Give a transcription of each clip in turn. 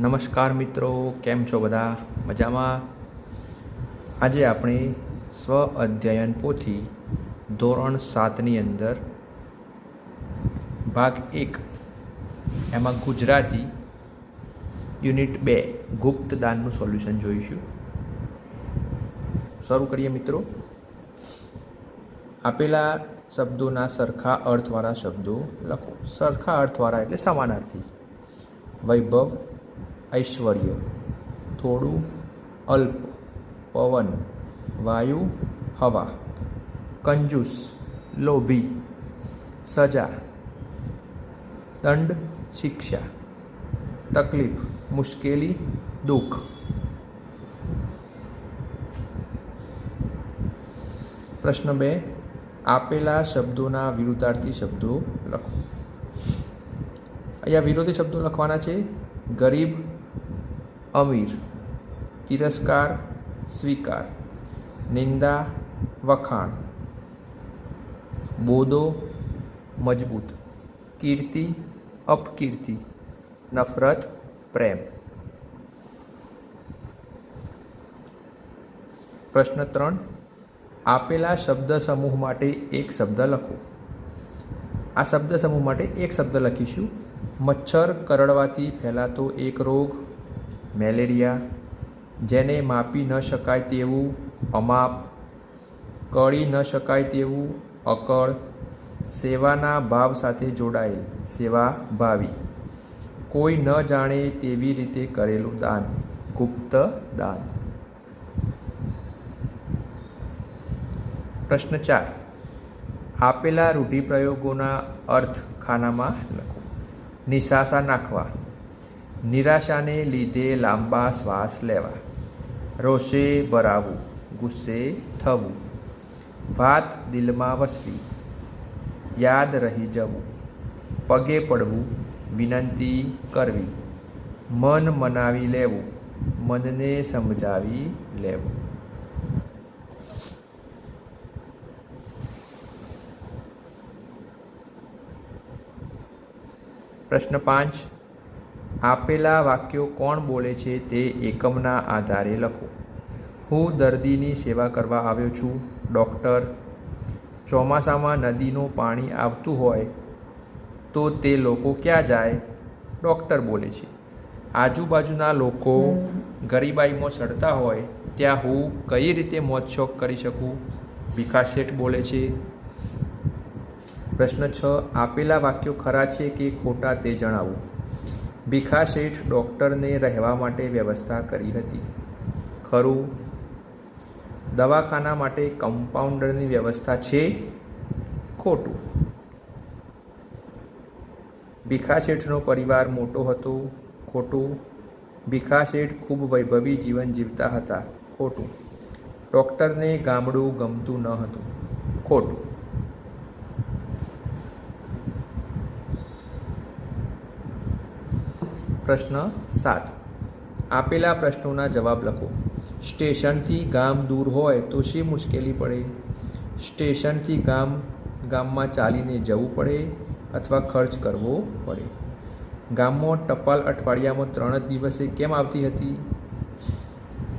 નમસ્કાર મિત્રો, કેમ છો બધા? મજામાં? આજે આપણે સ્વ અધ્યયન પોથી ધોરણ સાતની અંદર ભાગ એક, એમાં ગુજરાતી યુનિટ બે ગુપ્ત દાનનું સોલ્યુશન જોઈશું. શરૂ કરીએ મિત્રો. આપેલા શબ્દોના સરખા અર્થવાળા શબ્દો લખો. સરખા અર્થવાળા એટલે સમાનાર્થી. વૈભવ ઐશ્વર્ય, થોડું અલ્પ, પવન, વાયુ, હવા, કંજૂસ, લોભી, સજા, દંડ, શિક્ષા, તકલીફ, મુશ્કેલી, દુઃખ. પ્રશ્ન બે, આપેલા શબ્દોના વિરુદ્ધાર્થી શબ્દો લખો. અહીંયા વિરોધી શબ્દો લખવાના છે, ગરીબ અમીર, તિરસ્કાર, સ્વીકાર, નિંદા, વખાણ, બોદો, મજબૂત, કીર્તિ, અપકીર્તિ, નફરત, પ્રેમ. પ્રશ્ન ત્રણ, આપેલા શબ્દ સમૂહ માટે એક શબ્દ લખો. આ શબ્દ સમૂહ માટે એક શબ્દ લખીશું. મચ્છર કરડવાથી ફેલાતો એક રોગ મેલેરિયા, જેને માપી ન શકાય તેવું અમાપ, કળી ન શકાય તેવું અકળ, સેવાના ભાવ સાથે જોડાયેલ સેવા ભાવી. કોઈ ન જાણે તેવી રીતે કરેલું દાન, ગુપ્ત દાન. પ્રશ્ન ચાર. આપેલા રૂઢિપ્રયોગોના અર્થ ખાનામાં લખો. નિશાસા નાખવા. નિરાશાને લીધે લાંબા શ્વાસ લેવા. રોષે ભરાવું ગુસ્સે થવું. વાત દિલમાં વસવી. યાદ રહી જવું. પગે પડવું, વિનંતી કરવી. મન મનાવી લેવું. મનને સમજાવી લેવું. પ્રશ્ન પાંચ. આપેલા વાક્યો કોણ બોલે છે તે એકમના આધારે લખો. હું દર્દીની સેવા કરવા આવ્યો છું. ડૉક્ટર, ચોમાસામાં નદીનું પાણી આવતું હોય તો તે લોકો ક્યાં જાય? ડૉક્ટર બોલે છે. આજુબાજુના લોકો ગરીબાઈમાં સડતા હોય ત્યાં હું કઈ રીતે મોજશોખ કરી શકું? વિકાસ શેઠ બોલે છે. પ્રશ્ન છ, આપેલા વાક્યો ખરા છે કે ખોટા તે જણાવો. ભીખા શેઠ ડૉક્ટરને રહેવા માટે વ્યવસ્થા કરી હતી. ખરું? દવાખાના માટે કમ્પાઉન્ડરની વ્યવસ્થા છે? ખોટું. ભીખા શેઠનો પરિવાર મોટો હતો. ખોટું. ભીખા શેઠ ખૂબ વૈભવી જીવન જીવતા હતા. ખોટું. ડૉક્ટરને ગામડું ગમતું ન હતું. ખોટું. પ્રશ્ન સાત. આપેલા પ્રશ્નોના જવાબ લખો. સ્ટેશનથી ગામ દૂર હોય તો શી મુશ્કેલી પડે? સ્ટેશનથી ગામ, ગામમાં ચાલીને જવું પડે અથવા ખર્ચ કરવો પડે? ગામમાં ટપાલ અઠવાડિયામાં ત્રણ જ દિવસે કેમ આવતી હતી?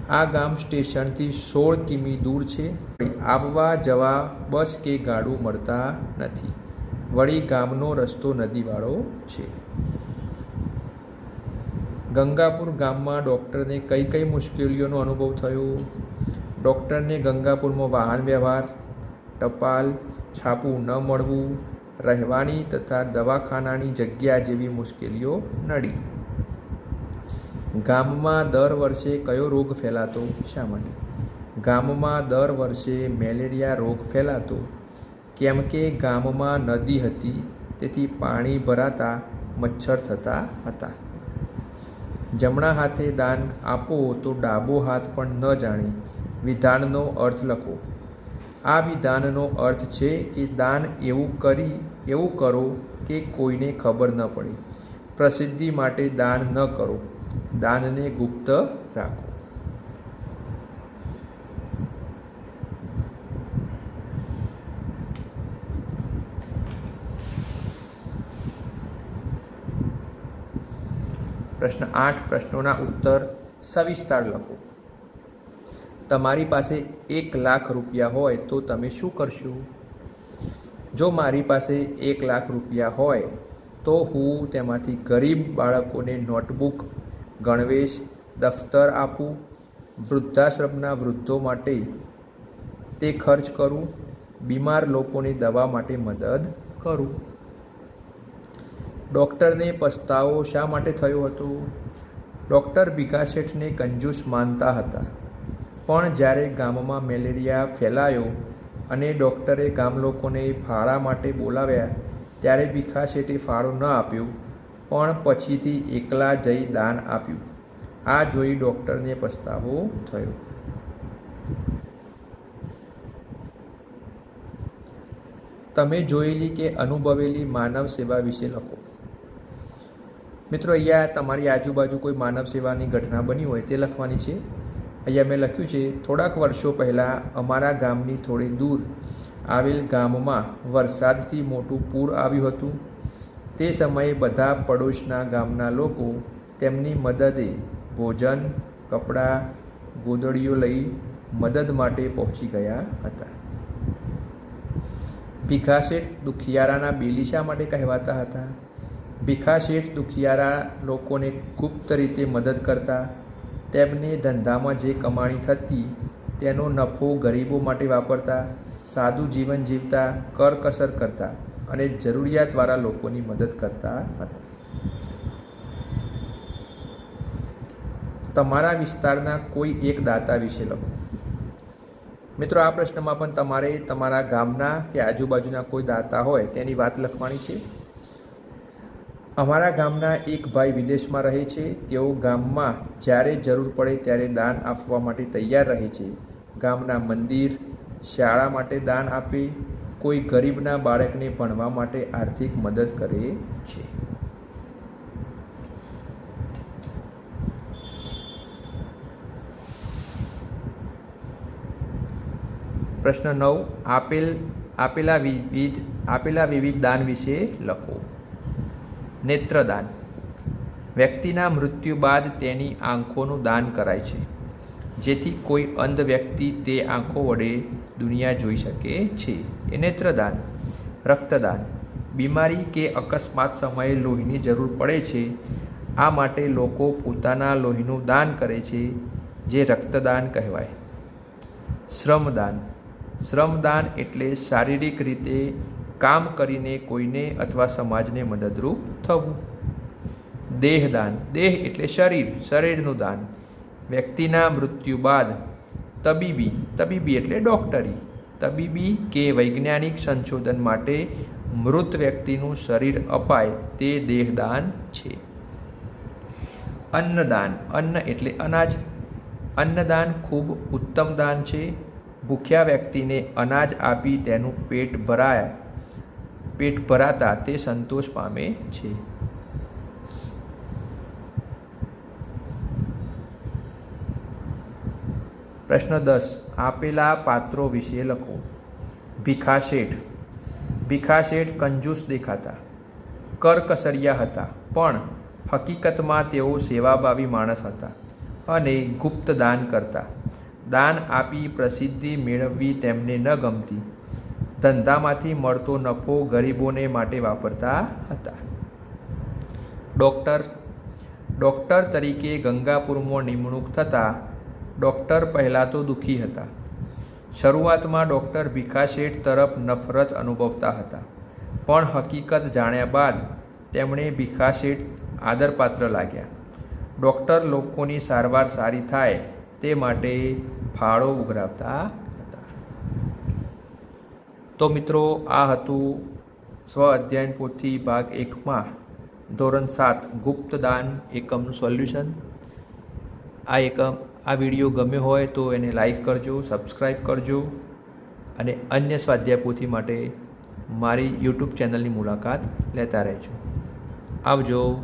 આ ગામ સ્ટેશનથી સોળ કિમી દૂર છે. આવવા, જવા, બસ કે ગાડું મળતા નથી. વળી ગામનો રસ્તો નદીવાળો છે. ગંગાપુર ગામમાં ડૉક્ટરને કઈ કઈ મુશ્કેલીઓનો અનુભવ થયો? ડૉક્ટરને ગંગાપુરમાં વાહન વ્યવહાર, ટપાલ, છાપું ન મળવું, રહેવાની તથા દવાખાનાની જગ્યા જેવી મુશ્કેલીઓ નડી. ગામમાં દર વર્ષે કયો રોગ ફેલાતો? શા માટે? ગામમાં દર વર્ષે મેલેરિયા રોગ ફેલાતો. કેમ કે ગામમાં નદી હતી, તેથી પાણી ભરાતા, મચ્છર થતા હતા. જમણા હાથે દાન આપો તો ડાબો હાથ પણ ન જાણે. વિધાનનો અર્થ લખો. આ વિધાનનો અર્થ છે કે દાન એવું કરી, એવું કરો કે કોઈને ખબર ન પડે. પ્રસિદ્ધિ માટે દાન ન કરો. દાનને ગુપ્ત રાખો. પ્રશ્ન આઠ પ્રશ્નોના ઉત્તર સવિસ્તાર લખો. તમારી પાસે એક લાખ રૂપિયા હોય તો તમે શું કરશો? જો મારી પાસે એક લાખ રૂપિયા હોય તો હું તેમાંથી ગરીબ બાળકોને નોટબુક, ગણવેશ, દફતર આપું, વૃદ્ધાશ્રમના વૃદ્ધો માટે તે ખર્ચ કરું, બીમાર લોકોની દવા માટે મદદ કરું. ડૉક્ટરને પસ્તાવો શા માટે થયો હતો? ડૉક્ટર ભીખા શેઠને કંજૂસ માનતા હતા. પણ જ્યારે ગામમાં મેલેરિયા ફેલાયો અને ડૉક્ટરે ગામ લોકોને ફાળા માટે બોલાવ્યા, ત્યારે ભીખા શેઠે ફાળો ન આપ્યો, પણ પછીથી એકલા જઈ દાન આપ્યું. આ જોઈ ડૉક્ટરને પસ્તાવો થયો. તમે જોયેલી કે અનુભવેલી માનવ સેવા વિશે લખો. મિત્રો, અહીંયા તમારી આજુબાજુ કોઈ માનવ સેવાની ઘટના બની હોય તે લખવાની છે. અહીંયા મેં લખ્યું છે, થોડાક વર્ષો પહેલાં અમારા ગામની થોડી દૂર આવેલ ગામમાં વરસાદથી મોટું પૂર આવ્યું હતું. તે સમયે બધા પડોશના ગામના લોકો તેમની મદદે ભોજન, કપડાં, ગોદડીઓ લઈ મદદ માટે પહોંચી ગયા હતા. ભીખા શેઠ દુખિયારાના બેલી શા માટે કહેવાતા હતા? ભીખા શેઠ દુખિયારા લોકોને ગુપ્ત રીતે મદદ કરતા, તેમને ધંધામાં જે કમાણી થતી, તેનો નફો ગરીબો માટે વાપરતા, સાદું જીવન જીવતા, કરકસર કરતા અને જરૂરિયાતવાળા લોકોની મદદ કરતા હતા. તમારા વિસ્તારના કોઈ એક દાતા વિશે લખો. મિત્રો, આ પ્રશ્નમાં પણ તમારે તમારા ગામના કે આજુબાજુના કોઈ દાતા હોય તેની વાત લખવાની છે. અમારા ગામના એક ભાઈ વિદેશમાં રહે છે. તેઓ ગામમાં જ્યારે જરૂર પડે ત્યારે દાન આપવા માટે તૈયાર રહે છે. ગામના મંદિર, શાળા માટે દાન આપે. કોઈ ગરીબના બાળકને ભણવા માટે આર્થિક મદદ કરે છે. પ્રશ્ન નવ, આપેલ, આપેલા વિવિધ આપેલા વિવિધ દાન વિશે લખો. નેત્રદાન. વ્યક્તિના મૃત્યુ બાદ તેની આંખોનું દાન કરાય છે. જેથી કોઈ અંધ વ્યક્તિ તે આંખો વડે દુનિયા જોઈ શકે છે. એ નેત્રદાન. રક્તદાન. બીમારી કે અકસ્માત સમયે લોહીની જરૂર પડે છે. આ માટે લોકો પોતાના લોહીનું દાન કરે છે, જે રક્તદાન કહેવાય. શ્રમદાન. શ્રમદાન એટલે શારીરિક રીતે કામ કરીને કોઈને અથવા સમાજને મદદરૂપ થવું. દેહદાન. દેહ એટલે શરીર. શરીરનું દાન. વ્યક્તિના મૃત્યુ બાદ તબીબી. તબીબી એટલે ડૉક્ટરી. તબીબી કે વૈજ્ઞાનિક સંશોધન માટે મૃત વ્યક્તિનું શરીર અપાય તે દેહદાન છે. અન્નદાન. અન્ન એટલે અનાજ. અન્નદાન ખૂબ ઉત્તમ દાન છે. ભૂખ્યા વ્યક્તિને અનાજ આપી તેનું પેટ ભરાય. પેટ ભરાતા તે સંતોષ પામે છે. પ્રશ્ન દસ, આપેલા પાત્રો વિશે લખો. ભીખા શેઠ. ભીખા શેઠ કંજૂસ દેખાતા. કરકસરિયા હતા, પણ હકીકતમાં તેઓ સેવાભાવી માણસ હતા અને ગુપ્ત દાન કરતા. દાન આપી પ્રસિદ્ધિ મેળવવી તેમને ન ગમતી. ધંધામાંથી મળતો નફો ગરીબોને માટે વાપરતા હતા. ડૉક્ટર ડૉક્ટર તરીકે ગંગાપુરમાં નિમણૂક થતાં ડૉક્ટર પહેલાં તો દુઃખી હતા. શરૂઆતમાં ડૉક્ટર ભીખા શેઠ તરફ નફરત અનુભવતા હતા. પણ હકીકત જાણ્યા બાદ તેમણે ભીખા શેઠ આદરપાત્ર લાગ્યા. ડૉક્ટર લોકોની સારવાર સારી થાય તે માટે ફાળો ઉઘરાવતા તો મિત્રો, આ હતું સ્વ અધ્યયન પોથી ભાગ એકમાં. ધોરણ સાત, ગુપ્તદાન એકમનું સોલ્યુશન. આ એકમ, આ વીડિયો ગમ્યો હોય તો એને લાઈક કરજો સબસ્ક્રાઈબ કરજો અને અન્ય સ્વાધ્યાય પોથી માટે મારી યુટ્યુબ ચેનલની મુલાકાત લેતા રહેજો. આવજો.